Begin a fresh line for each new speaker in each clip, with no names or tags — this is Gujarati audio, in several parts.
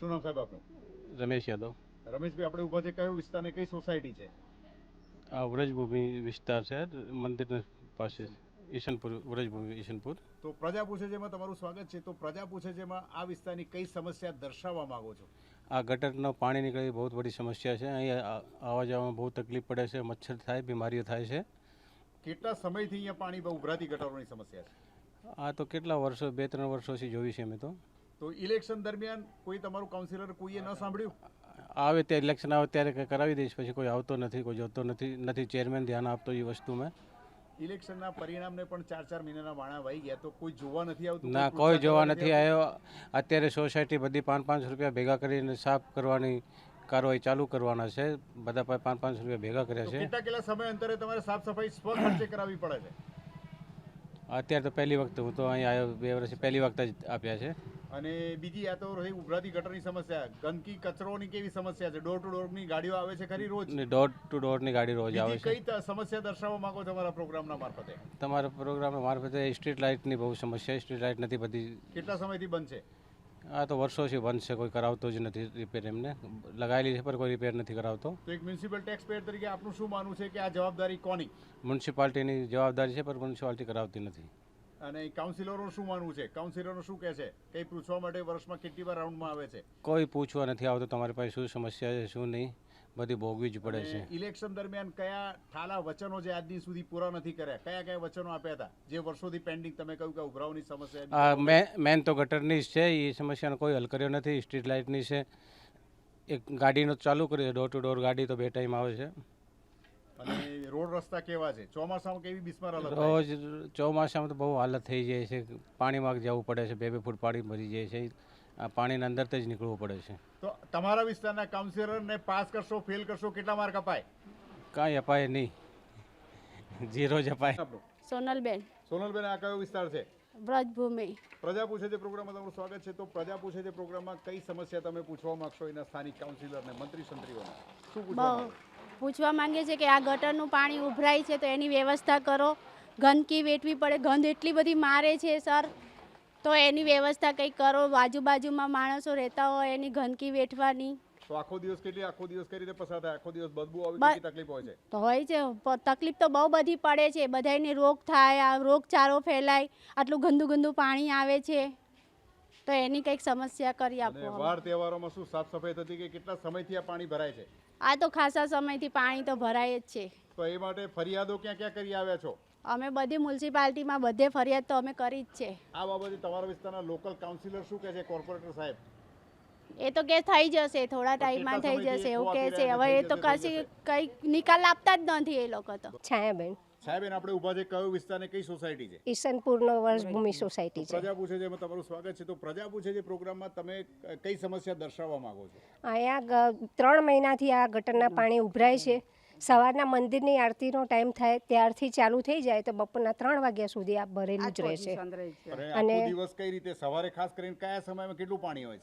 શું નામ સાહેબ આપનું?
રમેશ યાદવ.
રમેશભાઈ આપણે ઊભા છે કયો વિસ્તાર ને કઈ સોસાયટી છે?
આ વ્રજભૂમિ વિસ્તાર છે મંદિર પાસે ઈશનપુર વ્રજભૂમિ ઈશનપુર.
તો પ્રજા પૂછે છે એમાં તમારું સ્વાગત છે. તો પ્રજા પૂછે છે એમાં આ વિસ્તારની કઈ સમસ્યા દર્શાવવા માંગો છો?
આ ગટરનો પાણી નીકળે બહુ બડી સમસ્યા છે. અહીંયા આવવા જવામાં બહુ તકલીફ પડે છે મચ્છર થાય બીમારીઓ થાય છે.
કેટલા સમયથી અહીંયા પાણી બહુ ઉભરાતી ગટરોની સમસ્યા છે?
આ તો કેટલા વર્ષો બે ત્રણ વર્ષોથી જોઈ છે અમે તો.
તો ઇલેક્શન દરમિયાન કોઈ તમારું કાઉન્સિલર કોઈએ ન સાંભળ્યું?
આવે ત્યારે ઇલેક્શન આવે ત્યારે કંઈ કરાવી દઈશ પછી કોઈ આવતો નથી કોઈ જોતો નથી નથી ચેરમેન ધ્યાન આપતો એ વસ્તુમાં.
ઇલેક્શનના પરિણામને પણ ચાર ચાર મહિનાના વાણા વહી ગયા તો કોઈ જોવા નથી આવતું?
ના
કોઈ
જોવા નથી આવ્યો. અત્યારે સોસાયટી બધી પાંચ પાંચ રૂપિયા ભેગા કરીને સાફ કરવાની કાર્યવાહી ચાલુ કરવાના છે. બધા પાસે પાંચ પાંચ રૂપિયા ભેગા કર્યા છે.
કેટલા કેટલા સમય અંતરે તમારે સાફ સફાઈ સ્વ ખર્ચે કરાવવી પડે છે?
અત્યારે તો પહેલી વખત હું તો અહીં આવ્યો બે વર્ષ પહેલી વખત જ આપ્યા છે.
અને બીજી આ તો રહી ઉભરાતી ગટરની સમસ્યા. ગંદકી કચરોની કેવી સમસ્યા છે? ડોર ટુ ડોરની ગાડીઓ આવે છે ખરી રોજ?
ને ડોર ટુ ડોરની ગાડી રોજ આવે છે.
કઈ સમસ્યા દર્શાવવા માંગો તમારા પ્રોગ્રામના મારફતે?
તમારા પ્રોગ્રામ મારફતે સ્ટ્રીટ લાઇટની બહુ સમસ્યા સ્ટ્રીટ લાઇટ નથી બધી.
કેટલા સમયથી બંધ છે?
આ તો વર્ષોથી બંધ છે. કોઈ કરાવતો જ નથી રિપેર એમને. લગાવેલી છે પણ કોઈ રિપેર નથી કરાવતો.
તો એક મ્યુનિસિપલ ટેક્સ પેયર તરીકે આપનું શું માનવું છે કે આ જવાબદારી કોની?
મ્યુનિસિપાલિટીની જવાબદારી છે પણ મ્યુનિસિપાલિટી કરાવતી નથી.
અને કાઉન્સિલરનું શું માનવું છે? કાઉન્સિલરનું શું કહે છે? કઈ પૂછવા માટે વર્ષમાં કેટલી વાર રાઉન્ડમાં આવે છે?
કોઈ પૂછવા નથી આવતો. તમારી પાસે શું સમસ્યા છે શું નહીં? બધી ભોગવી જ પડે છે.
ઇલેક્શન દરમિયાન કયા ઠાલા વચનો જે આજ દી સુધી પૂરા નથી કર્યા કયા કયા વચનો આપ્યા હતા? જે વર્ષોથી પેન્ડિંગ તમે કહ્યું કે ઉભરાવની સમસ્યા
મેન તો ગટરની જ છે. એ સમસ્યાનો કોઈ હલ કર્યો નથી. સ્ટ્રીટ લાઇટની છે. એક ગાડીનો ચાલુ કરી છે. ડોર ટુ ડોર ગાડી તો બે ટાઈમ આવે છે.
અને રોડ રસ્તા કેવા છે? ચોમાસામાં કેવી બિસ્માર હાલત
રોજ ચોમાસામાં તો બહુ હાલત થઈ જાય છે. પાણીમાં જવું પડે છે. બે બે ફૂટ પાણી ભરી જાય છે. આ પાણીના અંદર જ નીકળવું પડે છે.
તો તમારા વિસ્તારના કાઉન્સિલરને પાસ કરશો ફેલ કરશો કેટલા માર્ક અપાય?
કાંઈ અપાય નહીં. ઝીરો જ અપાય.
સોનલબેન.
સોનલબેન આ કયો વિસ્તાર છે?
વ્રજભૂમિ.
પ્રજા પૂછે છે પ્રોગ્રામમાં તમારું સ્વાગત છે. તો પ્રજા પૂછે છે પ્રોગ્રામમાં કઈ સમસ્યા તમે પૂછવા માંગશો એના સ્થાનિક કાઉન્સિલરને મંત્રી સંત્રીઓને શું પૂછવા?
પૂછવા માંગે છે કે આ ગટરનું પાણી ઉભરાય છે તો એની વ્યવસ્થા કરો. ગંદકી વેઠવી પડે. ગંધ એટલી બધી મારે છે સર. તો એની વ્યવસ્થા કંઈક કરો. આજુબાજુમાં માણસો રહેતા હોય એની ગંદકી વેઠવાની.
તો આખો દિવસ કેટલી આખો દિવસ કઈ રીતે પસાર થાય? આખો દિવસ બદબુ આવી કેટલી તકલીફ હોય છે?
તો હોય છે. તકલીફ તો બહુ બધી પડે છે. બધાને રોગ થાય આ રોગચાળો ફેલાય. આટલું ગંદુ ગંદુ પાણી આવે છે. તો એની કંઈક સમસ્યા કરી આપો
વાર તહેવારોમાં શું સાફ સફાઈ થતી કે કેટલા સમયથી આ પાણી ભરાય છે?
આ તો ખાસા સમયથી પાણી તો ભરાય જ છે.
તો એ માટે ફરિયાદો ક્યાં ક્યાં કરી આવ્યા છો?
અમે બધી મ્યુનિસિપાલિટીમાં બધે ફરિયાદ તો અમે કરી જ છે.
આ બાબતે તમારા વિસ્તારના લોકલ કાઉન્સિલર શું કહે છે કોર્પોરેટર સાહેબ?
એ તો કે થઈ જશે થોડા ટાઈમમાં થઈ જશે એવું કહે છે. હવે એ તો કશી કંઈ નિકાલ આપતા જ નથી એ લોકો તો.
છાયાબેન
સાહેબ એને આપણે ઊભા છે કયો વિસ્તાર ને કઈ સોસાયટી છે?
ઈસનપુરનો વર્ષભૂમિ સોસાયટી છે.
પ્રજા પૂછે છે એમાં તમારું સ્વાગત છે. તો પ્રજા પૂછે છે પ્રોગ્રામમાં તમે કઈ સમસ્યા દર્શાવવા માંગો છો?
અહીંયા ત્રણ મહિનાથી આ ગટરના પાણી ઉભરાય છે. સવારના મંદિરની આરતીનો ટાઈમ થાય ત્યારથી ચાલુ થઈ જાય તો બપોરના ત્રણ વાગ્યા સુધી આ ભરેલું જ રહે છે.
અને
અને-
દિવસ કઈ રીતે? સવારે ખાસ કરીને કયા સમયમાં કેટલું પાણી હોય?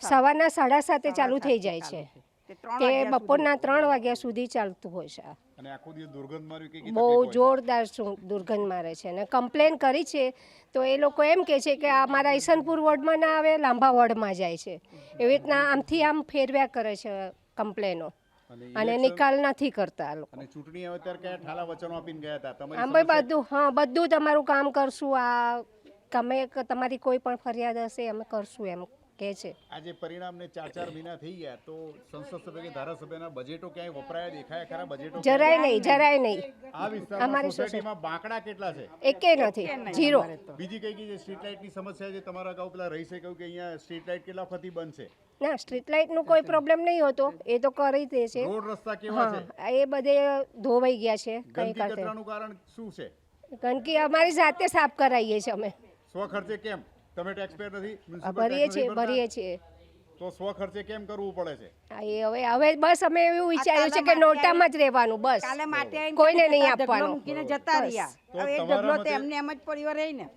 સવારના સાડા સાતે ચાલુ થઈ જાય છે. તે બપોરના ત્રણ વાગ્યા સુધી ચાલતું હોય છે. આ.
અને આખો દિવસ દુર્ગંધ મારવી કઈ કઈ
બહુ? જોરદાર દુર્ગંધ મારે છે અને કમ્પ્લેન કરી છે. તો એ લોકો એમ કહે છે કે આ અમારા ઈસનપુર વોર્ડમાં ના આવે લાંબા વોર્ડમાં જાય છે. એવી રીતના આમથી આમ ફેરવ્યા કરે છે કમ્પ્લેનો.
અને
નિકાલ નથી કરતા લોકો.
અને ચૂંટણી આવે ત્યારે કયા ઠાલા વચનો આપીને ગયા હતા?
આમ ભાઈ બધું હા બધું તમારું કામ કરશું. આ તમે તમારી કોઈ પણ ફરિયાદ હશે અમે કરશું એમ. કહે છે?
આજે પરિણામને ચાર ચાર મહિના થઈ ગયા તો સંસદ સભ્ય કે ધારાસભ્યના બજેટો ક્યાંય વપરાયા દેખાયા ખરા? બજેટો
જરાય નહીં જરાય નહીં.
આ વિસ્તારમાં
અમારી
સોસાયટીમાં બાંકડા કેટલા છે?
એકે નથી જીરો
બીજી કઈ કઈ છે સ્ટ્રીટ લાઇટની સમસ્યા છે તમારા અગાઉ પેલા રહીશે કહ્યું કે અહીંયા સ્ટ્રીટ લાઇટ કેટલા ફતી બંધ છે?
ના સ્ટ્રીટ લાઇટનું કોઈ પ્રોબ્લેમ નહીં હોતો એ તો કરી દે છે.
રોડ રસ્તા કેવા છે?
એ બધે ધોવાઈ ગયા છે કઈ
ગંદકી
કરતે
કારણ શું છે?
ગંદકી અમારી જાતે સાફ કરાવીએ છીએ અમે.
સ્વ ખર્ચે કેમ? તમે ટેક્સ પેર નથી
ભરીએ છીએ
ભરતા?
ભરીએ છીએ.
તો સ્વ ખર્ચે કેમ કરવું પડે છે?
હા, એ હવે હવે બસ અમે એવું વિચાર્યું છે કે નોટામાં જ રહેવાનું બસ. કોઈને નહીં આપવાનું.
જતા
બસ.
રહ્યા.
તો
હવે એક
તમારા
ઢગલો તો
મતે-
એમને એમ જ પડ્યો રહી ને.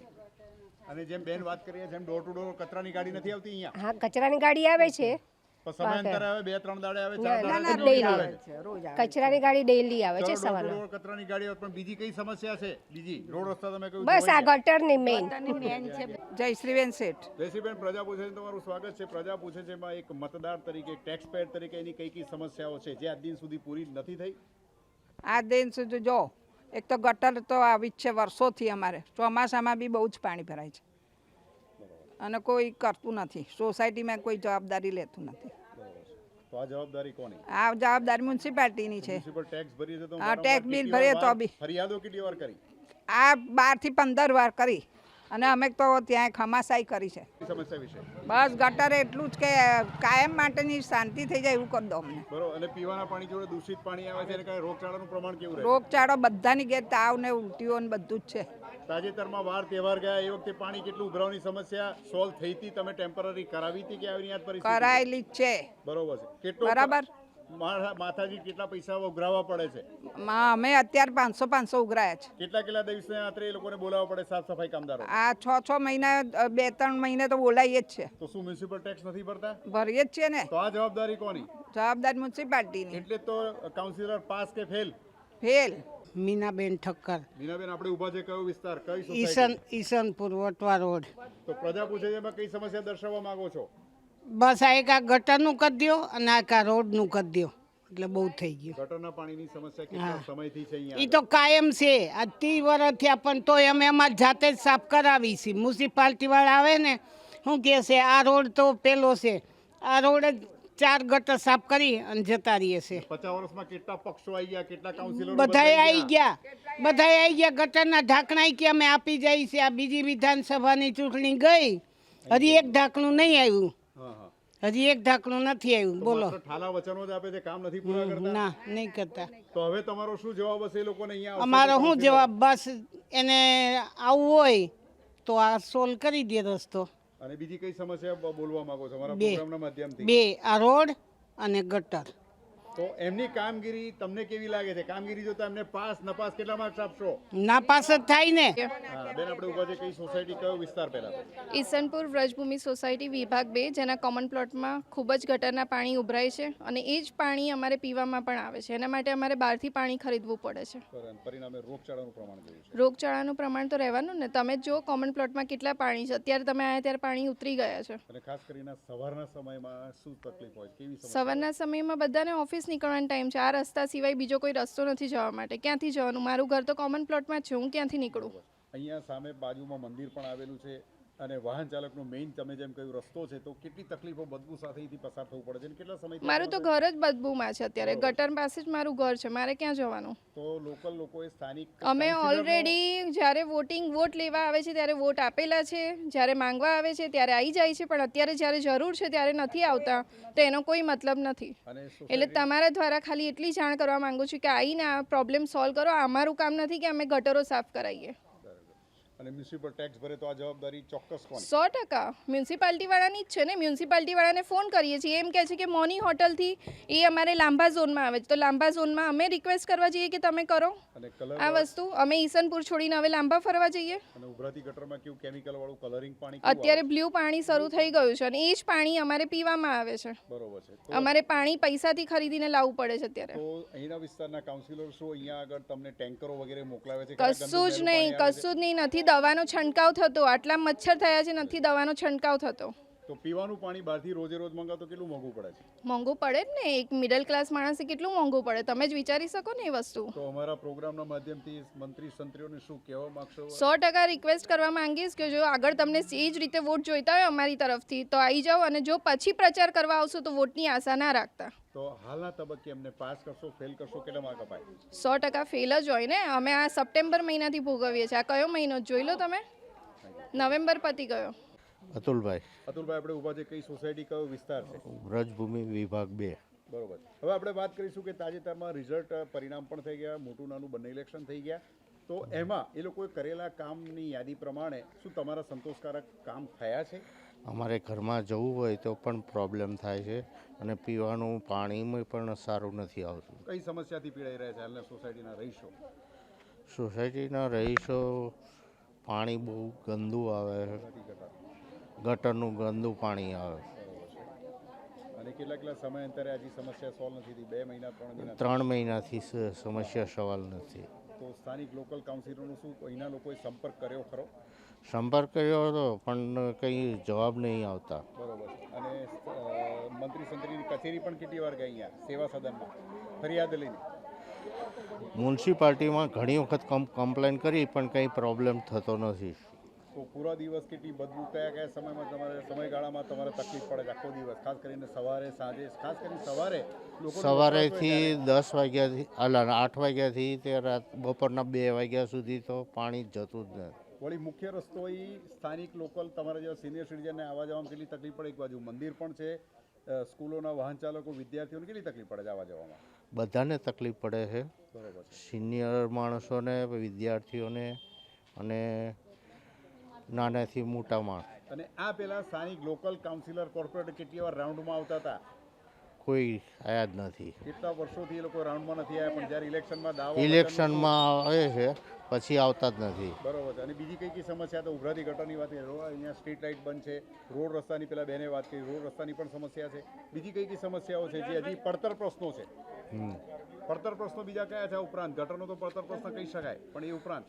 અને જેમ બેન વાત કરી છે એમ ડોર ટુ ડોર કચરાની ગાડી નથી આવતી અહીંયા?
હા કચરાની ગાડી આવે છે.
સમયાંતરે આવે બે ત્રણ દાડે આવે ચાર
ના, ના,
daily
daily.
આવે છે.
રોજ આવે
કચરાની ગાડી ડેલી આવે છે
door to કચરાની ગાડી આવે પણ બીજી કઈ સમસ્યા છે? બીજી રોડ રસ્તા તમે કહ્યું
બસ આ ગટરની મેઇન
મેન છે. જયશ્રીબેન શેઠ.
જયશ્રીબેન પ્રજા પૂછે છે તમારું સ્વાગત છે. પ્રજા પૂછે છે એમાં એક મતદાર તરીકે ટેક્સ પેડ તરીકે એની કઈ કઈ સમસ્યાઓ છે જે આજ દિન સુધી પૂરી નથી થઈ?
આ દિન સુધી જો એક તો ગટર તો આવી જ છે વર્ષોથી અમારે. ચોમાસામાં બી બહુ જ પાણી ભરાય છે. અને કોઈ કરતું નથી. સોસાયટીમાં કોઈ જવાબદારી લેતું નથી.
તો આ જવાબદારી કોની?
આ જવાબદારી મ્યુનિસિપાલિટીની છે.
આ ટેક્સ ભરીએ તો
હા,
વારંવાર
tax ભરીએ તો બી.
ફરિયાદો કેટલી વાર કરી?
આ બારથી પંદર વાર કરી. અને અમે તો ત્યાં ખમાસાઈ કરી છે. બસ ગટર એટલું જ કે કાયમ માટેની શાંતિ થઈ જાય એવું કરી દો અમને.
અને પીવાના પાણી જોડે દૂષિત પાણી આવે છે રોગચાળાનું પ્રમાણ કેવું
રોગચાળો બધાની ગેર તાવ ને ઉલટીઓ ને બધું જ છે.
તાજેતરમાં વાર તહેવાર ગયા એ વખતે પાણી કેટલું ઉભરાવાની સમસ્યા સોલ્વ થઈ હતી તમે ટેમ્પરરી કરાવી હતી કે આવી યાદ પરિસ્થિતિ
કરાયેલી છે.
બરોબર છે. કેટલો
બરાબર.
માતાજી માથાજી કેટલા પૈસા ઉઘરાવવા પડે છે?
માં અમે અત્યારે પાંચસો પાંચસો ઉઘરાયા છે.
કેટલા કેટલા દિવસ રાત્રે એ લોકોને બોલાવવા પડે સાફ સફાઈ કામદારો
આ છ છ મહિના બે ત્રણ મહિને તો બોલાવીએ જ છે.
તો શું મ્યુનિસિપલ ટેક્સ નથી ભરતા?
ભરીએ જ છે ને.
તો આ જવાબદારી કોની?
જવાબદાર મ્યુનિસિપાલિટીની.
એટલે તો કાઉન્સિલર પાસ કે ફેલ
ફેલ
મીનાબેન ઠક્કર.
મીનાબેન આપણે ઊભા છે કયો વિસ્તાર? કઈ
ઈસન ઈસનપુર વટવા રોડ.
તો પ્રજા પૂછે છે કઈ સમસ્યા દર્શાવવા માંગો છો?
બસ આ એક આ ગટરનું કરી દો અને આ એક આ રોડનું કરી દો એટલે બહુ થઈ ગયું.
ગટરના પાણીની સમસ્યા કેટલા સમયથી છે
એ તો કાયમ છે. આ ત્રી વર્ષથી પણ તોય અમે અમારી જાતે જ સાફ કરાવી છે. મ્યુનિસિપાલિટી વાળા આવે ને શું કહે છે આ રોડ તો પેલો છે. આ રોડ જ ચાર ગટર સાફ કરી અને જતા રહીએ છે
પચાસ વર્ષમાં કેટલા પક્ષો આવી ગયા કેટલા કાઉન્સિલર
બધાએ આવી ગયા? બધાએ આવી ગયા. ગટરના ઢાંકણા કે અમે આપી જાય છે. આ બીજી વિધાનસભાની ચૂંટણી ગઈ. હજી એક ઢાંકણું નહીં આવ્યું. હજી એક ઢાંકણું નથી આવ્યું. બોલો.
ઠાલા વચનો જ આપે છે કામ નથી પૂરા કરતા?
ના નહીં કરતા.
તો હવે તમારો શું જવાબ હશે એ લોકોને અહીંયા
અમારો શું જવાબ? બસ એને આવવું હોય તો આ સોલ્વ કરી દે રસ્તો.
અને બીજી કઈ સમસ્યા બોલવા માંગો છો? અમારા
બે.
પ્રોગ્રામના માધ્યમથી.
બે આ રોડ અને ગટર.
તો એમની કામગીરી તમને કેવી લાગે છે? કામગીરી જોતા એમને પાસ નપાસ કેટલા માર્ક્સ આપશો?
નાપાસ જ થાય ને.
બેન આપણે ઊભા છે કઈ સોસાયટી કયો વિસ્તાર પહેલા?
ઈસનપુર વ્રજભૂમિ સોસાયટી વિભાગ બે જેના કોમન પ્લોટમાં ખૂબ જ ગટરના પાણી ઉભરાય છે અને એ જ પાણી અમારે પીવામાં પણ આવે છે. એના માટે અમારે બહારથી પાણી ખરીદવું પડે છે.
પરિણામે રોગચાળાનું પ્રમાણ
રોગચાળાનું પ્રમાણ તો રહેવાનું ને. તમે જ જો કોમન પ્લોટમાં કેટલા પાણી છે અત્યારે તમે આયા ત્યારે પાણી ઉતરી ગયા છે.
અને ખાસ કરીને સવારના સમયમાં શું તકલીફ હોય કેવી
સવારના સમયમાં બધાને ઓફિસ નીકળવાનો ટાઈમ છે. આ રસ્તા સિવાય બીજો કોઈ રસ્તો નથી જવા માટે. ક્યાંથી જવાનું? મારું ઘર તો કોમન પ્લોટમાં જ છે. હું ક્યાંથી નીકળું?
અહીંયા સામે બાજુમાં મંદિર પણ આવેલું છે. અને વાહન ચાલકનો મેઇન તમે જેમ કહ્યું રસ્તો છે તો કેટલી તકલીફો બદબુ સાથેથી પસાર થવું પડે છે અને કેટલા સમય
મારું તો ઘર જ બદબુમાં છે અત્યારે. ગટર પાસે જ મારું ઘર છે. મારે ક્યાં જવાનું?
તો લોકલ લોકોએ સ્થાનિક
અમે ઓલરેડી જ્યારે વોટિંગ વોટ લેવા આવે છે ત્યારે વોટ આપેલા છે. જ્યારે માંગવા આવે છે ત્યારે આવી જાય છે. પણ અત્યારે જ્યારે જરૂર છે ત્યારે નથી આવતા. તો એનો કોઈ મતલબ નથી. એટલે તમારા દ્વારા ખાલી એટલી જાણ કરવા માંગુ છું કે આવીને આ પ્રોબ્લેમ સોલ્વ કરો. અમારું કામ નથી કે અમે ગટરો સાફ કરાવીએ.
અને મ્યુનિસિપલ ટેક્સ ભરે તો આ જવાબદારી ચોક્કસ કોની?
સો ટકા. મ્યુનિસિપાલિટી વાળાની જ છે ને? મ્યુનિસિપાલિટી વાળાને ફોન કરીએ છીએ. એમ કહે છે કે મોની હોટલથી એ અમારે લાંબા ઝોનમાં આવે છે. તો લાંબા ઝોનમાં અમે રિક્વેસ્ટ કરવા જઈએ કે તમે કરો આ વસ્તુ. અમે ઈસનપુર છોડીને હવે લાંબા ફરવા જઈએ.
અને ઉભરાતી ગટરમાં કેવું કેમિકલ વાળું કલરિંગ પાણી
અત્યારે બ્લુ પાણી શરૂ થઈ ગયું છે અને એ જ પાણી અમારે પીવામાં આવે છે.
બરોબર છે.
અમારે પાણી પૈસાથી ખરીદીને લાવવું પડે છે અત્યારે.
તો અહીંના વિસ્તારના કાઉન્સિલર શું અહીંયા આગળ તમને ટેન્કરો વગેરે મોકલાવે છે?
કશું જ નહીં? કશું જ નહીં. નથી દવાનો છંટકાવ થતો. આટલા મચ્છર થયા છે નથી દવાનો છંટકાવ થતો.
તો પીવાનું પાણી બહારથી રોજે રોજ મંગાવો તો કેટલું મોંઘું પડે છે?
મોંઘું પડે જ ને. એક મિડલ ક્લાસ માણસે કેટલું મોંઘું પડે? તમે જ વિચારી શકો ને એ વસ્તુ.
તો અમારા પ્રોગ્રામના માધ્યમથી મંત્રી સંત્રીઓને શું કહેવા માંગશો?
સો ટકા રિક્વેસ્ટ કરવા માંગીશ કે જો આગળ તમને એ જ રીતે વોટ જોઈતા હોય અમારી તરફથી તો આવી જાઓ અને જો પછી પ્રચાર કરવા આવશો તો વોટની આશા ના રાખતા.
તો હાલના તબક્કે અમને પાસ કરશો ફેલ કરશો કેટલા માર્ક અપાય?
સો ટકા ફેલ જ હોય ને. અમે આ સપ્ટેમ્બર મહિનાથી ભોગવીએ છીએ. આ કયો મહિનો? જોઈ લો તમે. નવેમ્બર પતી ગયો.
અતુલભાઈ.
અતુલભાઈ આપણે ઊભા છે કઈ સોસાયટી કયો વિસ્તાર છે?
વ્રજભૂમિ વિભાગ બે.
બરોબર. હવે આપણે વાત કરીશું કે તાજેતરમાં રિઝલ્ટ પરિણામ પણ થઈ ગયા મોટું નાનું બંને ઇલેક્શન થઈ ગયા. તો એમાં એ લોકોએ કરેલા કામની યાદી પ્રમાણે શું તમારા સંતોષકારક કામ થયા છે?
અમારે ઘરમાં જવું હોય તો પણ પ્રોબ્લેમ થાય છે અને પીવાનું પાણીમાં પણ સારું નથી આવતું.
કઈ સમસ્યાથી પીડાઈ રહ્યા છે હાલના સોસાયટીના રહીશો?
સોસાયટીના રહીશો પાણી બહુ ગંદુ આવે. ગટરનું ગંદુ પાણી આવે.
અને કેટલા કેટલા સમય અંતરે હજી સમસ્યા સોલ્વ નથી થઈ? બે મહિના ત્રણ મહિના?
ત્રણ મહિનાથી સમસ્યા સવાલ નથી.
તો સ્થાનિક લોકલ કાઉન્સિલરનો શું અહીંના લોકોએ સંપર્ક કર્યો ખરો?
સંપર્ક કર્યો હતો પણ કંઈ જવાબ નહીં આવતા.
બરોબર. અને મંત્રી સંત્રીની કચેરી પણ કેટલી વાર ગઈ અહીંયા સેવા સદનમાં? ફરિયાદ લઈને?
મ્યુનિસિપાલિટીમાં ઘણી વખત કમ કમ્પ્લેન કરી પણ કંઈ પ્રોબ્લેમ થતો નથી.
તો પૂરા દિવસ કેટલી બદલું? કયા કયા સમયમાં તમારે સમયગાળામાં તમારે તકલીફ પડે આખો દિવસ? ખાસ કરીને સવારે સાંજે ખાસ કરીને સવારે
સવારેથી દસ વાગ્યાથી અલા આઠ વાગ્યાથી તે રાત બપોરના બે વાગ્યા સુધી તો પાણી જતું જ નથી.
વળી મુખ્ય રસ્તો એ સ્થાનિક લોકલ તમારા જેવા સિનિયર સિટીઝનને આવવા જવામાં કેટલી તકલીફ પડે? એક બાજુ મંદિર પણ છે સ્કૂલોના વાહન ચાલકો વિદ્યાર્થીઓને કેટલી તકલીફ પડે છે આવવા જવામાં?
બધાને તકલીફ પડે છે.
બરાબર છે.
સિનિયર માણસોને વિદ્યાર્થીઓને અને નાનાથી મોટા માણસ
અને આ પેલા સ્થાનિક લોકલ કાઉન્સિલર કોર્પોરેટર કેટલી વાર રાઉન્ડમાં આવતા હતા?
કોઈ આયા જ નથી.
કેટલા વર્ષોથી એ લોકો રાઉન્ડમાં નથી આવ્યા પણ જ્યારે ઇલેક્શનમાં દાવો
ઇલેક્શનમાં આવે છે પછી આવતા જ નથી.
બરોબર છે. અને બીજી કઈ કઈ સમસ્યા તો ઉભરાતી ગટરની વાત. અહીંયા સ્ટ્રીટ લાઇટ બંધ છે રોડ રસ્તાની પેલા બેને વાત કરી રોડ રસ્તાની પણ સમસ્યા છે. બીજી કઈ કઈ સમસ્યાઓ છે જે હજી પડતર પ્રશ્નો છે. પડતર પ્રશ્નો બીજા કયા છે ઉપરાંત? ગટરનો તો પડતર પ્રશ્ન કહી શકાય પણ એ ઉપરાંત?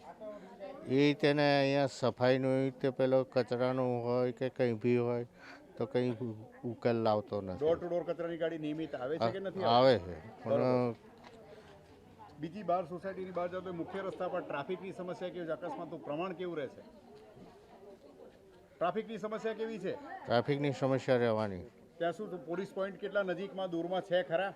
એ તેને અહીંયા સફાઈનું તે પેલો કચરાનું હોય કે કંઈ બી હોય તો કંઈ ઉકેલ લાવતો
ડોર
નથી
ટુ ડોર કચરાની ગાડી નિયમિત આવે છે કે નથી
આવે? છે. પણ
બીજી બહાર સોસાયટીની બહાર જાઓ તો મુખ્ય રસ્તા પર ટ્રાફિકની સમસ્યા કેવી છે? અકસ્માતનું પ્રમાણ કેવું રહે છે ટ્રાફિકની સમસ્યા કેવી છે?
ટ્રાફિકની સમસ્યા રહેવાની.
ત્યાં શું પોલીસ પોઈન્ટ કેટલા નજીકમાં દૂરમાં છે ખરા?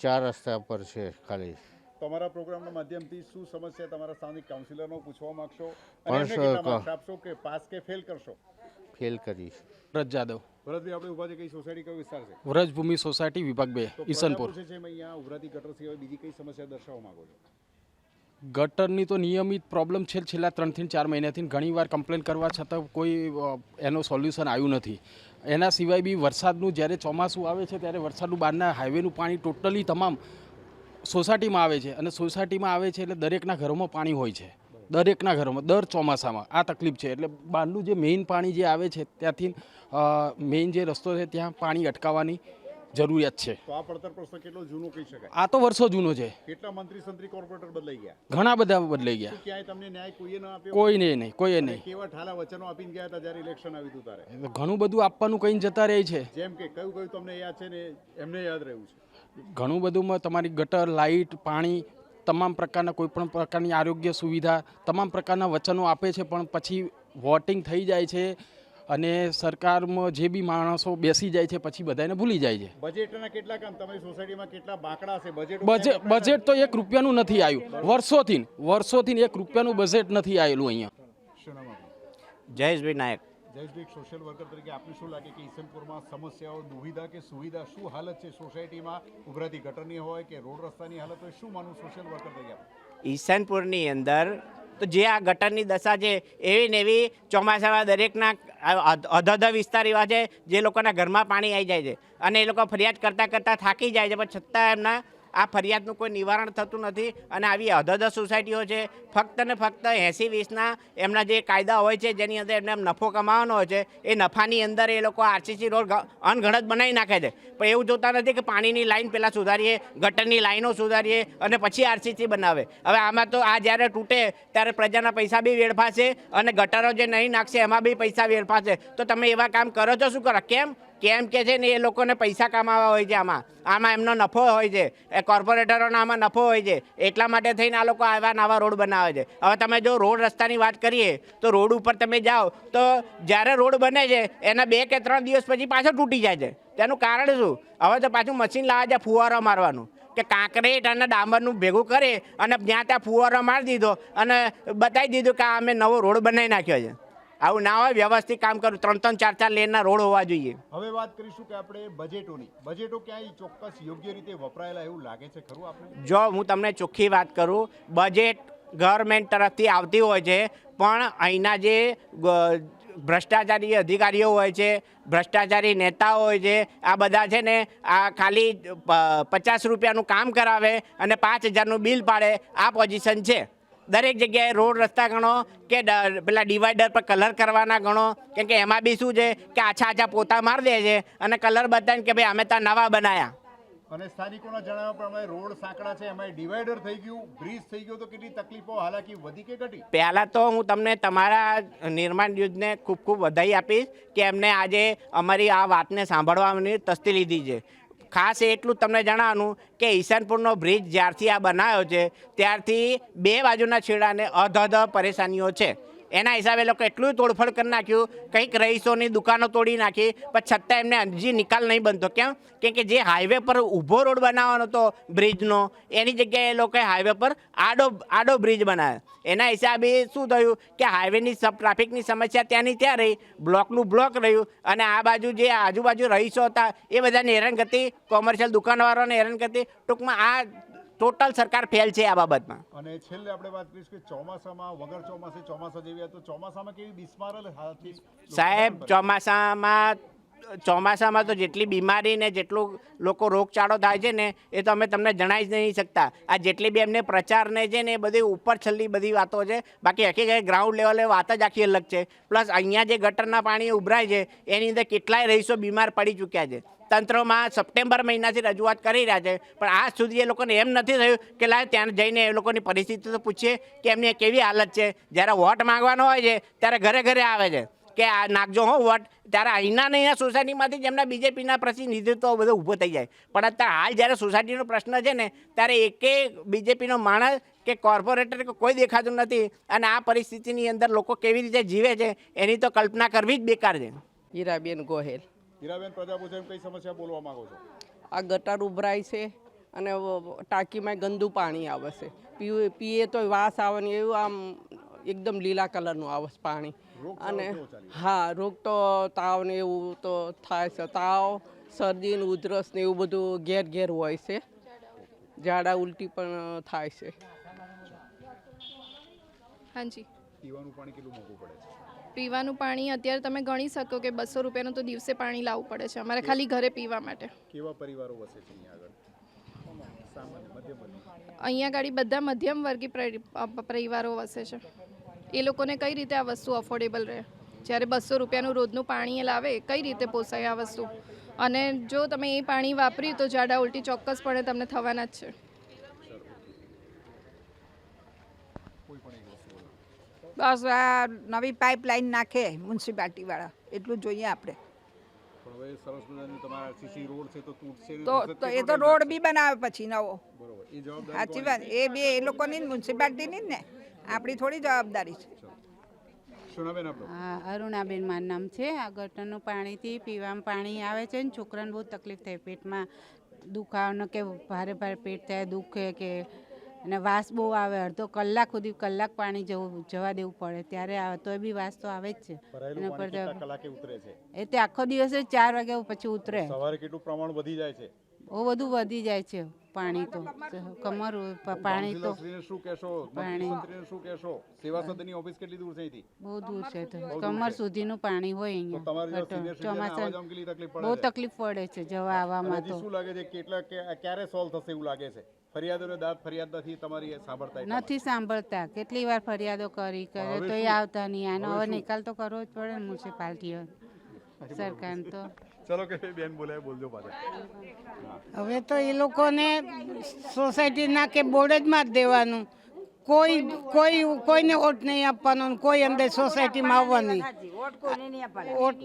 ચાર રસ્તા પર છે ખાલી.
તમારા પ્રોગ્રામના માધ્યમથી શું સમસ્યા તમારા સ્થાનિક કાઉન્સિલરનો પૂછવા માંગશો? આપશો કે પાસ કે ફેલ કરશો?
ફેલ કરીશ.
વ્રજ જાદવ.
વ્રજભાઈ આપણે ઊભા છે કઈ સોસાયટી કયો વિસ્તાર છે?
વ્રજભૂમિ સોસાયટી વિભાગ બે ઈસનપુર.
છે અહીંયા ઉભરાતી ગટર સિવાય બીજી કઈ સમસ્યા દર્શાવવા માંગો છો?
ગટરની તો નિયમિત પ્રોબ્લેમ છે છેલ્લા ત્રણથી ચાર મહિનાથી. ઘણીવાર કમ્પ્લેન કરવા છતાં કોઈ એનો સોલ્યુશન આવ્યું નથી. એના સિવાય બી વરસાદનું જ્યારે ચોમાસું આવે છે ત્યારે વરસાદનું બહારના હાઈવેનું પાણી ટોટલી તમામ સોસાયટીમાં આવે છે. અને સોસાયટીમાં આવે છે એટલે દરેકના ઘરોમાં પાણી હોય છે. દરેકના ઘરોમાં, દર ચોમાસામાં આ તકલીફ છે. એટલે બહારનું જે મેઇન પાણી જે આવે છે ત્યાંથી મેઇન જે રસ્તો છે ત્યાં પાણી અટકાવવાની જરૂરિયાત છે.
તો આ પડતર પ્રશ્ન કેટલો જૂનો કહી શકાય?
આ તો વર્ષો જૂનો છે.
કેટલા મંત્રી સંત્રી કોર્પોરેટર બદલાઈ ગયા?
ઘણા બધા બદલાઈ ગયા.
ક્યાંય તમને ન્યાય કોઈએ ન આપ્યો?
કોઈને નહીં કોઈએ નહીં.
કેવા ઠાલા વચનો આપીને ગયા હતા જ્યારે ઇલેક્શન આવ્યું હતું ત્યારે?
ઘણું બધું આપવાનું કહીને જતા રહે છે.
જેમ કે કયું કયું તમને યાદ છે ને એમને યાદ રહ્યું છે.
ઘણું બધુંમાં તમારી ગટર લાઇટ પાણી તમામ પ્રકારના કોઈ પણ પ્રકારની આરોગ્ય સુવિધા તમામ પ્રકારના વચનો આપે છે પણ પછી વોટિંગ થઈ જાય છે. અને સરકારમાં જે બી માણસો બેસી જાય છે પછી બધાને ભૂલી જાય છે.
બજેટના કેટલા કામ? તમારી સોસાયટીમાં કેટલા બાકડા છે? બજેટ
બજેટ તો એક રૂપિયાનું નથી આવ્યું. વર્ષોથી વર્ષોથી એક રૂપિયાનું બજેટ નથી આવેલું અહીંયા.
જયેશભાઈ નાયક.
જયેશભાઈ સોશિયલ વર્કર તરીકે આપને શું લાગે કે ઈસનપુરમાં સમસ્યાઓ દુવિધા કે સુવિધા શું હાલત છે સોસાયટીમાં? ઉભરાતી ગટરની હોય કે રોડ રસ્તાની હાલત હોય શું માનવું સોશિયલ વર્કર તરીકે આપણે
અંદર તો જે આ ગટરની દશા છે, એવી ને એવી ચોમાસામાં દરેકના અધધ વિસ્તાર એવા છે, જે લોકોના ઘરમાં પાણી આવી જાય છે. અને એ લોકો ફરિયાદ કરતાં કરતાં થાકી જાય છે, પણ છતાં એમના આ ફરિયાદનું કોઈ નિવારણ થતું નથી અને આવી અધધ સોસાયટીઓ છે. ફક્ત ને ફક્ત એંસી વીસના એમના જે કાયદા હોય છે, જેની અંદર એમને નફો કમાવાનો હોય છે, એ નફાની અંદર એ લોકો આરસીસી રોડ અનગણત બનાવી નાખે છે. પણ એવું જોતા નથી કે પાણીની લાઈન પહેલાં સુધારીએ, ગટરની લાઈનો સુધારીએ અને પછી આરસીસી બનાવે. હવે આમાં તો આ જ્યારે તૂટે ત્યારે પ્રજાના પૈસા બી વેડફાશે અને ગટરો જે નહીં નાખશે એમાં બી પૈસા વેડફાશે. તો તમે એવા કામ કરો છો શું કરો? કેમ? કેમ કે છે ને એ લોકોને પૈસા કમાવા હોય છે આમાં. આમાં એમનો નફો હોય છે. એ કોર્પોરેટરોનો આમાં નફો હોય છે. એટલા માટે થઈને આ લોકો આવા નવા રોડ બનાવે છે. હવે તમે જો રોડ રસ્તાની વાત કરીએ, તો રોડ ઉપર તમે જાઓ, તો જ્યારે રોડ બને છે, એના બે કે ત્રણ દિવસ પછી પાછો તૂટી જાય છે. તેનું કારણ શું? હવે તો પાછું મશીન લાવે છે ફુવારો મારવાનું. કે કાંકરેટ અને ડામરનું ભેગું કરે અને જ્યાં ત્યાં ફુવારો મારી દીધો અને બતાવી દીધું કે અમે નવો રોડ બનાવી નાખ્યો છે. આવું ના હોય વ્યવસ્થિત કામ કરું. ત્રણ ત્રણ ચાર ચાર લેનના રોડ હોવા જોઈએ.
હવે વાત કરીશું કે આપણે બજેટોની બજેટો ક્યાંય ચોક્કસ યોગ્ય રીતે વપરાયેલા એવું લાગે છે ખરું આપણે
જો હું તમને ચોખ્ખી વાત કરું બજેટ ગવર્મેન્ટ તરફથી આવતી હોય છે પણ અહીંના જે ભ્રષ્ટાચારી અધિકારીઓ હોય છે ભ્રષ્ટાચારી નેતાઓ હોય છે આ બધા છે ને આ ખાલી પચાસ રૂપિયાનું કામ કરાવે અને પાંચ હજારનું બિલ પાડે આ પોઝિશન છે. દરેક જગ્યાએ રોડ રસ્તા ગણો કે પેલા ડિવાઈડર પર કલર કરવાના ગણો. કેમ કે એમાં બી શું છે કે આછા આછા પોતા મારી દે છે અને કલર બતાવીને કે ભાઈ અમે તો નવા બનાયા.
અને સ્થાનિકોના જણાવ્યા પ્રમાણે રોડ સાંકડા છે એમાં ડિવાઈડર થઈ ગયું બ્રિજ થઈ ગયો તો કેટલી તકલીફો હાલાકી વધી કે ઘટી?
પહેલાં તો હું તમને તમારા નિર્માણ યુદ્ધને ખૂબ ખૂબ વધાઈ આપીશ કે એમને આજે અમારી આ વાતને સાંભળવાની તસ્તી લીધી છે. ખાસ એટલું તમને જણાવવાનું કે ઈશાનપુરનો બ્રિજ જ્યારથી આ બનાવ્યો છે, ત્યારથી બે બાજુના છેડાને અધધ પરેશાનીઓ છે. એના હિસાબે લોકો એટલું તોડફોડ કરી નાખ્યું, કંઈક રહીશોની દુકાનો તોડી નાખી, પણ છતાં એમને હજી નિકાલ નહીં બનતો. કેમ? કેમ કે જે હાઈવે પર ઊભો રોડ બનાવવાનો હતો બ્રિજનો એની જગ્યાએ એ લોકોએ હાઈવે પર આડો આડો બ્રિજ બનાવ્યો. એના હિસાબે શું થયું કે હાઈવેની સબ ટ્રાફિકની સમસ્યા ત્યાંની ત્યાં રહી, બ્લોકનું બ્લોક રહ્યું, અને આ બાજુ જે આજુબાજુ રહીશો હતા, એ બધાને હેરાનગતિ કોમર્શિયલ દુકાનવાળાને હેરાનગતિ, ટૂંકમાં આ ટોટલ સરકાર ફેલ છે આ બાબતમાં.
અને છેલ્લે આપણે વાત કરીશું કે ચોમાસામાં વગર ચોમાસે ચોમાસા જેવી તો ચોમાસામાં કેવી બિસ્મારલ હાલતી
સાહેબ ચોમાસામાં ચોમાસામાં તો જેટલી બીમારી ને જેટલું લોકો રોગચાળો થાય છે ને એ તો અમે તમને જણાવી જ નહીં શકતા. આ જેટલી બી એમને પ્રચાર ને છે ને એ બધી ઉપર છેલ્લી બધી વાતો છે બાકી હકીકત ગ્રાઉન્ડ લેવલે વાત જ આખી અલગ છે. પ્લસ અહીંયા જે ગટરના પાણી ઉભરાય છે એની અંદર કેટલાય રહીશો બીમાર પડી ચૂક્યા છે. તંત્રોમાં સપ્ટેમ્બર મહિનાથી રજૂઆત કરી રહ્યા છે. પણ આજ સુધી એ લોકોને એમ નથી થયું કે લાય ત્યાં જઈને એ લોકોની પરિસ્થિતિ તો પૂછીએ કે એમની કેવી હાલત છે. જ્યારે વોટ માંગવાનો હોય છે, ત્યારે ઘરે ઘરે આવે છે કે આ નાખજો હો વોટ. ત્યારે અહીંના ને અહીંયા સોસાયટીમાંથી જ એમના બીજેપીના પ્રતિનિધિત્વ બધો ઊભો થઈ જાય. પણ અત્યારે હાલ જ્યારે સોસાયટીનો પ્રશ્ન છે ને, ત્યારે એકે બીજેપીનો માણસ કે કોર્પોરેટર કોઈ દેખાતું નથી. અને આ પરિસ્થિતિની અંદર લોકો કેવી રીતે જીવે છે, એની તો કલ્પના કરવી જ બેકાર છે.
હીરાબેન ગોહેલ.
હીરાબેન પ્રજા પૂછે એમ કઈ સમસ્યા બોલવા માંગો છો?
આ ગટર ઉભરાય છે અને ટાંકીમાં ગંદુ પાણી આવે છે. પીએ પીએ તો વાસ આવે ને એવું આમ એકદમ લીલા કલરનું આવે છે પાણી. અને હા રોગ તો તાવ ને એવું તો થાય છે. તાવ શરદી ને ઉધરસ ને એવું બધું ઘેર ઘેર હોય છે. ઝાડા ઉલટી પણ થાય છે.
હાજી.
પીવાનું પાણી કેટલું મોંઘું પડે છે?
પીવાનું પાણી અત્યારે તમે ગણી શકો કે બસો રૂપિયાનું તો દિવસે પાણી લાવવું પડે છે. અમારે ખાલી ઘરે પીવા માટે.
કેવા પરિવારો વસે છે અહીંયા આગળ?
ગાડી બધા મધ્યમ વર્ગી પરિવારો વસે છે. એ લોકોને કઈ રીતે આ વસ્તુ અફોર્ડેબલ રહે? જ્યારે બસો રૂપિયાનું રોજનું પાણી એ લાવે કઈ રીતે પોસાય આ વસ્તુ? અને જો તમે એ પાણી વાપર્યું તો જાડા ઉલટી ચોક્કસપણે તમને થવાના જ છે.
બસ આ નવી પાઇપલાઇન નાખે મ્યુનિસિપાલિટીવાળા. એટલું જોઈએ આપણે.
પણ હવે સરસ મજાની તમારા સીસી રોડ છે તો
તો એ તો રોડ બી બનાવે પછી નવો.
બરોબર. એ જવાબદારી
સાચી વાત. એ બે એ લોકોની મ્યુનિસિપાલિટીની જ ને. આપણી થોડી જવાબદારી છે.
હા અરુણાબેન મારું નામ છે. આ ગટરનું પાણીથી પીવામાં પાણી આવે છે ને છોકરાને બહુ તકલીફ થાય. પેટમાં દુખાવાનો કે ભારે ભારે પેટ થાય દુખે કે અને વાસ બહુ આવે અડધો કલાક સુધી કલાક પાણી જવું જવા દેવું પડે. ત્યારે આવે તોય બી વાસ તો આવે જ છે. એના પર તો-
કેટલા કલાકે ઉતરે છે?
એ તે આખો દિવસ ચાર વાગ્યા પછી ઉતરે.
સવારે કેટલું પ્રમાણ વધી જાય છે?
બહુ બધું વધી જાય છે પાણી તો. કમર પાણી તો.
શું કહેશો?
પાણી.
શું કહેશો? સેવા સદનની ઓફિસ કેટલી દૂર છે અહીંથી
બહુ દૂર છે તો. કમર. સુધીનું પાણી હોય
તો
અહીંયા. ચોમાસા બહુ તકલીફ પડે છે જવા આવવામાં તો.
શું લાગે છે? કેટલા કે- ક્યારે સોલ્વ થશે એવું લાગે છે? ફરિયાદોને દાબ ફરિયાદ નથી તમારી સાંભળતા
નથી સાંભળતા. કેટલી વાર ફરિયાદો કરી કરે તો
એ
આવતા નહીં. આનો
હવે
નિકાલ તો કરવો જ પડે ને મ્યુનિસિપાલિટીઓ સરકાર તો.
ચલો કે બેન બોલે બોલજો પાછા.
હવે તો એ લોકોને સોસાયટીના કે બોર્ડ જ માં જ દેવાનું. કોઈ કોઈ કોઈને વોટ નહીં આપવાનો કોઈ અંદર સોસાયટીમાં આવવાની. વોટ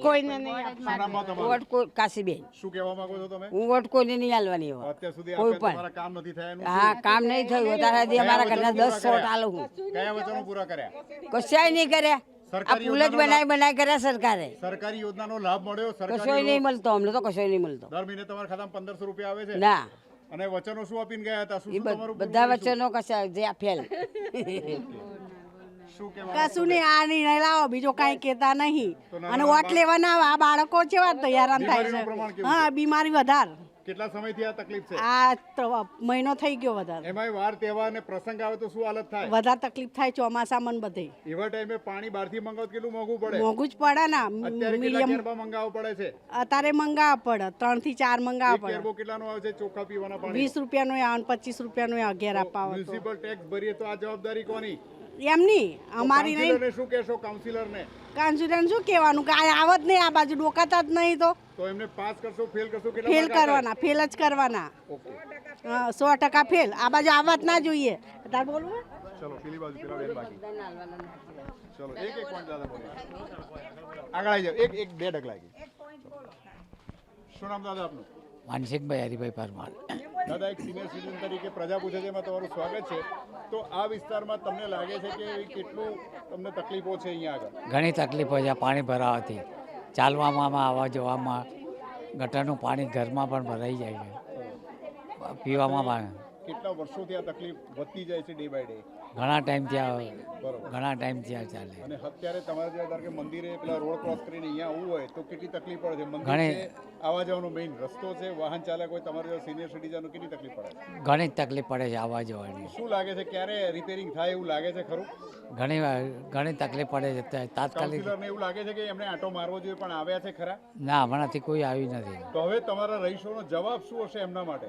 કોઈને નહીં આપવાનો.
વોટ
કોઈ કાશીબેન.
શું કહેવા માંગો છો તમે?
હું વોટ કોઈને નહીં આલવાની હવે.
અત્યાર સુધી
કોઈ પણ.
કામ નથી થયા
હા કામ નહીં થયું. અત્યારે સુધી અમારા ઘરના દસ
કર્યા?
આલું હું.
કયા વચનો પૂરા કર્યા?
કશાય નહીં કર્યા. આ
સરકારી
પુલ જ બનાવી
લાભ-
બનાવી કર્યા સરકારે.
સરકારી યોજનાનો લાભ મળ્યો
કશોય નહીં મળતો અમને તો કશોય નહીં મળતો.
દર મહિને તમારા ખાતામાં પંદરસો રૂપિયા આવે છે?
ના.
અને વચનો શું આપીને ગયા હતા? શું તમારું
બધા વચનો કશા જે આ ફેલ
શું કહેવા
કશું નહીં આ નિર્ણય લાવો બીજો કાંઈ કહેતા નહીં. અને
ઓટલે
વોટ લેવાના આ બાળકો કેવા તૈયાર થાય. છે હા બીમારી વધારે.
કેટલા સમયથી આ તકલીફ છે?
આ તો મહિનો થઈ ગયો વધારે.
એમાંય વાર તહેવાર અને પ્રસંગ આવે તો શું હાલત થાય?
વધારે તકલીફ થાય ચોમાસા મન બધે.
એવા ટાઈમે પાણી બહારથી મંગાવો કેટલું મોંઘું પડે?
મોંઘું જ પડે ના મીડિયમ.
કેરબા પડે છે?
અત્યારે મંગાવવા પડે ત્રણથી ચાર
એક
પડે.
કેરબો કેટલાનો આવે છે ચોખા પીવાના પાણી?
વીસ રૂપિયાનો આવે પચીસ રૂપિયાનો અગિયાર આપવા
મ્યુનિસિપલ ટેક્સ ભરીએ તો આ જવાબદારી કોની?
એમની અમારી નહીં.
શું કહેશો? કાઉન્સિલરને?
કાઉન્સિલર શું કહેવાનું? કે આવત નહીં આ બાજુ ડોકાતા જ નહીં તો.
તો એમને પાસ કરશો? ફેલ કરશો? કેટલા
ફેલ કરવાના ફેલ જ કરવાના. હા, સો ટકા ફેલ. આ બાજુ આવત ના જોઈએ. તાર બોલવું
ચલો પેલી બાજુ પેલા બેન બાકી. ચલો એક એક પોઈન્ટ દાદા બોલો. આગળ આવી જાવ એક એક બે ડગ લાગી શું નામ દાદા આપનું?
માનસિંહભાઈ હરિભાઈ પરમાર.
દાદા એક સિનિયર સિટીઝન તરીકે પ્રજા પૂછે છે એમાં તમારું સ્વાગત છે. તો આ વિસ્તારમાં તમને લાગે છે કે કેટલું તમને તકલીફો છે અહીંયા આગળ?
ઘણી તકલીફો છે. પાણી ભરાવાથી ચાલવામાં આવવા જવામાં ગટરનું પાણી ઘરમાં પણ ભરાઈ જાય છે. પીવામાં પણ.
કેટલા વર્ષોથી આ તકલીફ વધતી જાય છે ડે બાય ડે
ઘણા ટાઈમથી આ
બરોબર.
ઘણા ટાઈમથી આ ચાલે.
અને અત્યારે તમારે જે ધારો કે મંદિરે પેલા રોડ ક્રોસ કરીને અહીંયા આવવું હોય તો કેટલી તકલીફ પડે છે? મંદિર
ઘણી-
આવવા જવાનો મેઇન રસ્તો છે વાહન ચાલક હોય તમારે જેવા સિનિયર સિટીઝનો કેટલી તકલીફ પડે
ઘણી તકલીફ પડે છે આવવા જવાની.
શું લાગે છે ક્યારે રિપેરિંગ થાય એવું લાગે છે ખરું?
ઘણી ઘણી તકલીફ પડે છે તાત્કાલિક
એવું લાગે છે કે એમણે આંટો મારવો જોઈએ પણ આવ્યા છે ખરા?
ના હમણાંથી કોઈ આવી નથી.
તો હવે તમારા રહીશોનો જવાબ શું હશે એમના માટે?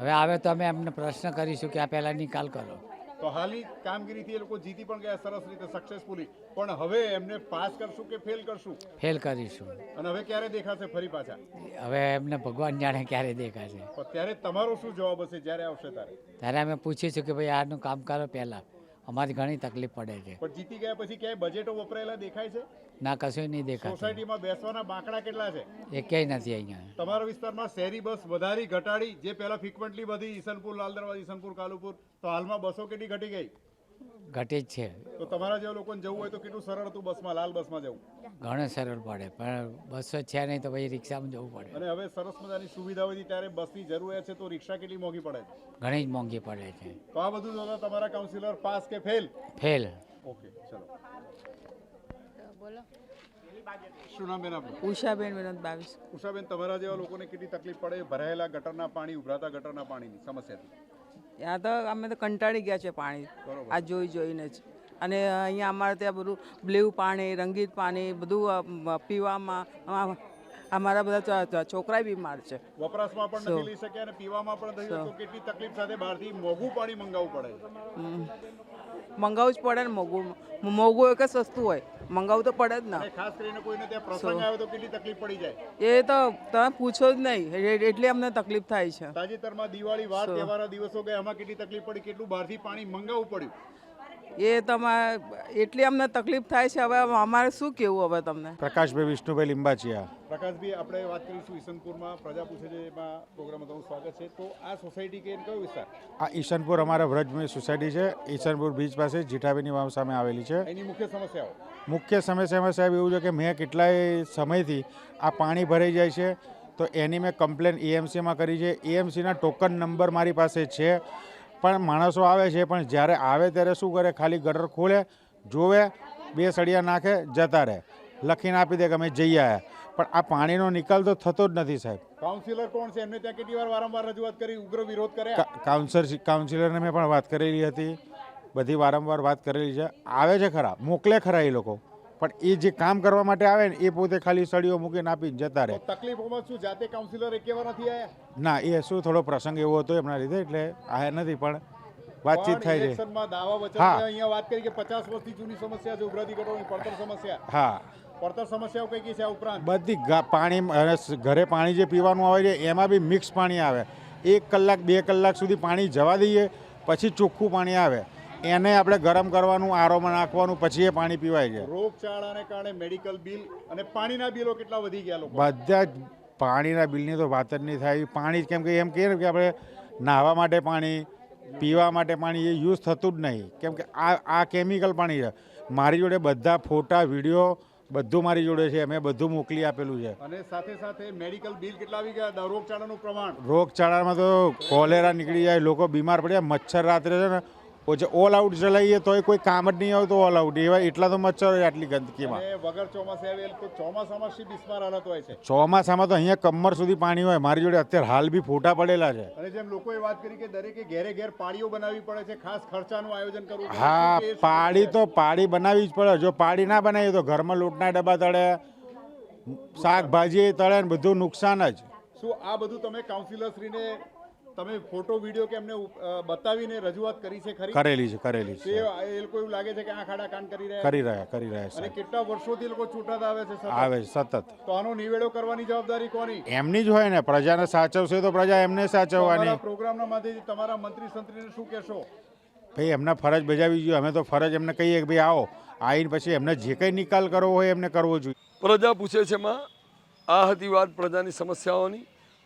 હવે આવે તો અમે એમને પ્રશ્ન કરીશું કે આ પહેલાં નિકાલ કરો.
તો હાલની કામગીરીથી એ લોકો જીતી પણ ગયા સરસ રીતે સક્સેસફુલી પણ હવે એમને પાસ કરશું કે ફેલ કરશું?
ફેલ કરીશું.
અને હવે ક્યારે દેખાશે ફરી પાછા?
હવે એમને ભગવાન જાણે ક્યારે દેખાશે.
પણ ત્યારે તમારો શું જવાબ હશે જ્યારે આવશે ત્યારે
ત્યારે અમે પૂછીશું કે ભાઈ આનું કામ કરો પહેલાં. અમારી ઘણી તકલીફ પડે છે.
પણ જીતી ગયા પછી ક્યાંય બજેટો વપરાયેલા દેખાય છે?
ના કશું નહીં દેખાતું.
સોસાયટીમાં બેસવાના બાંકડા કેટલા છે?
એ ક્યાંય નથી અહીંયા.
તમારા વિસ્તારમાં શહેરી બસ વધારી ઘટાડી જે પહેલા ફ્રિકવન્ટલી બધી ઈસનપુર લાલ દરવાજા ઈસનપુર કાલુપુર તો હાલમાં બસો કેટલી ઘટી ગઈ?
ઘટી જ છે.
તો તમારા જેવા લોકોને જવું હોય તો કેટલું સરળ હતું બસમાં લાલ બસમાં જવું?
ઘણું સરળ પડે પણ બસો છે નહીં તો પછી રિક્ષામાં જવું પડે.
અને હવે સરસ મજાની સુવિધા હોય ત્યારે બસની જરૂરિયાત છે તો રિક્ષા કેટલી મોંઘી પડે છે?
ઘણી જ મોંઘી પડે છે.
તો આ બધું તમારા કાઉન્સિલર પાસ કે ફેલ
ફેલ
ઓકે ચલો. શું નામ બેન
ઉષાબેન વિનોદ બાવીસ.
ઉષાબેન તમારા જેવા લોકોને કેટલી તકલીફ પડે? ભરાયેલા ગટરના પાણી ઉભરાતા ગટરના પાણીની સમસ્યાથી.
ત્યાં તો અમે તો કંટાળી ગયા છે પાણી. આ જોઈ જોઈને જ.
અને અહીંયા અમારે ત્યાં બધું બ્લુ પાણી રંગીત પાણી બધું પીવામાં અમારા બધા છોકરા બીમાર છે.
વપરાશમાં પણ નથી લઈ શક્યા અને પીવામાં પણ
થઈ
તો કેટલી તકલીફ સાથે બહારથી મોંઘું પાણી મંગાવવું પડે
મંગાવવું જ પડે ને મોંઘું. મોંઘું હોય કે સસ્તું હોય. મંગાવવું તો પડે જ ને.
ખાસ કરીને કોઈને ત્યાં પ્રસંગ આવે તો કેટલી તકલીફ પડી જાય?
એ તો તમે પૂછો જ નહીં. એટલે અમને તકલીફ થાય છે.
તાજેતરમાં દિવાળી વાર તહેવારના દિવસો ગયા. એમાં કેટલી તકલીફ પડી? કેટલું બહારથી પાણી મંગાવવું પડ્યું?
એ તમારે એટલી અમને તકલીફ થાય છે હવે અમારે શું કેવું હવે તમને?
પ્રકાશભાઈ વિષ્ણુભાઈ લીંબાચિયા.
પ્રકાશભાઈ આપણે વાત કરીશું ઈસનપુરમાં પ્રજા પૂછે છે એમાં પ્રોગ્રામમાં તમારું સ્વાગત છે. તો આ સોસાયટી કે કયો વિસ્તાર?
આ ઈશનપુર અમારા વ્રજમય સોસાયટી છે. ઈશનપુર બીચ પાસે જીઠાબેની વાવ સામે આવેલી છે.
એની મુખ્ય સમસ્યાઓ?
મુખ્ય સમસ્યામાં સાહેબ એવું છે કે મેં કેટલાય સમયથી આ પાણી ભરાઈ જાય છે. તો એની મેં કમ્પ્લેન એએમસીમાં કરી છે. એએમસીના ટોકન નંબર મારી પાસે છે. પણ માણસો આવે છે પણ જ્યારે આવે ત્યારે શું કરે? ખાલી ગટર ખોલે જોવે બે સળિયા નાખે જતા રહે. લખીને આપી દે કે અમે જઈ આવ્યા પણ આ પાણીનો નિકાલ તો થતો જ નથી સાહેબ.
કાઉન્સિલર કોણ છે? એમને ત્યાં કેટલી વાર વારંવાર રજૂઆત કરી ઉગ્ર વિરોધ કરે
કાઉન્સિલર કાઉન્સિલરને મેં પણ વાત કરેલી હતી. બધી વારંવાર વાત કરેલી છે. આવે છે ખરા મોકલે ખરા એ લોકો. પણ એ જે કામ કરવા માટે આવે ને એ પોતે ખાલી સળીઓ મૂકીને આપીને જતા રહે.
તકલીફોમાં શું જાતે કાઉન્સિલર એક વાર નથી આવ્યા
ના એ શું થોડો પ્રસંગ એવો હતો એમના લીધે એટલે આયા નથી પણ વાતચીત થાય છે. હા.
અહીંયા વાત કરી કે પચાસ વર્ષથી જૂની સમસ્યા છે ઉભરાતી ગટરોની પડતર સમસ્યા.
હા.
પડતર સમસ્યાઓ કઈ કઈ છે ઉપરાંત?
બધી પાણી ઘરે પાણી જે પીવાનું આવે છે એમાં બી મિક્સ પાણી આવે. એક કલાક બે કલાક સુધી પાણી જવા દઈએ પછી ચોખ્ખું પાણી આવે. એને આપણે ગરમ કરવાનું આરોમાં નાખવાનું પછી એ પાણી પીવાય છે.
રોગચાળાને કારણે મેડિકલ બિલ અને પાણીના બિલો કેટલા વધી ગયા લોકો?
બધા જ પાણીના બિલની તો વાત જ નહીં થાય. પાણી જ કેમ કે એમ કહીએ કે આપણે નાહવા માટે પાણી પીવા માટે પાણી એ યુઝ થતું જ નહીં. કેમ કે આ આ કેમિકલ પાણી છે. મારી જોડે બધા ફોટા વીડિયો બધું મારી જોડે છે. મેં બધું મોકલી આપેલું છે.
અને સાથે સાથે મેડિકલ બિલ કેટલા આવી ગયા? રોગચાળાનું પ્રમાણ?
રોગચાળામાં તો કોલેરા નીકળી જાય લોકો બીમાર પડ્યા મચ્છર રાત્રે છે ને ઓછે ઓલ આઉટ ચલાવીએ તોય કોઈ કામ જ નહીં આવતું ઓલ આઉટ એવા એટલા તો મચ્છર આટલી ગંદકીમાં.
વગર ચોમાસે આવે તો ચોમાસામાં શી બિસ્માર હાલત હોય છે?
ચોમાસામાં તો અહીંયા કમર સુધી પાણી હોય. મારી જોડે અત્યારે હાલ બી ફોટા પડેલા છે.
અને જેમ લોકોએ વાત કરી કે દરેકે ઘેરે ઘેર પાળીઓ બનાવવી પડે છે ખાસ ખર્ચાનું આયોજન કરવું
હા પાળી તો પાળી બનાવવી જ પડે. જો પાળી ના બનાવીએ તો ઘરમાં લોટના ડબ્બા તળે શાકભાજી તળે ને બધું નુકસાન જ.
શું આ બધું તમે કાઉન્સિલરશ્રીને તમે ફોટો વીડિયો કે એમને બતાવીને રજૂઆત કરી છે ખરી?
કરેલી છે કરેલી છે
એ લોકો એવું લાગે છે કે આ ખાડા કાન કરી રહ્યા
કરી રહ્યા કરી રહ્યા
અને
છે
કેટલા વર્ષોથી એ લોકો ચૂંટાતા આવે છે
આવે છે સતત.
તો આનો નિવેડો કરવાની જવાબદારી કોની?
એમની જ હોય ને પ્રજાને સાચવશે તો પ્રજા એમને સાચવવાની.
પ્રોગ્રામના માધ્યમથી તમારા મંત્રી સંત્રીને શું કહેશો?
ભાઈ એમને ફરજ બજાવી જોઈએ. અમે તો ફરજ એમને કહીએ કે ભાઈ આવો. આવીને પછી એમને જે કંઈ નિકાલ કરવો હોય એમને કરવો જોઈએ.
પ્રજા પૂછે છે માં આ હતી વાત પ્રજાની સમસ્યાઓની.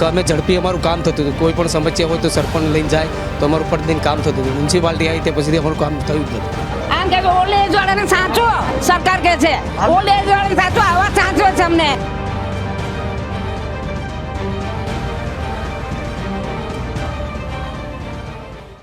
કે અમે ઝડપી અમારું કામ થતું હતું. કોઈ પણ સમસ્યા હોય તો સરપંચ લઈને જાય તો અમારું પ્રતિદિન કામ થતું હતું. મ્યુનિસિપાલિટી આવી તે પછી અમારું કામ થયું જ નથી
આમ કે ઓલ્ડ એજ વાળાને સાચો સરકાર કે છે. ઓલ્ડ એજ વાળાને સાચો આવા સાચો છે અમને.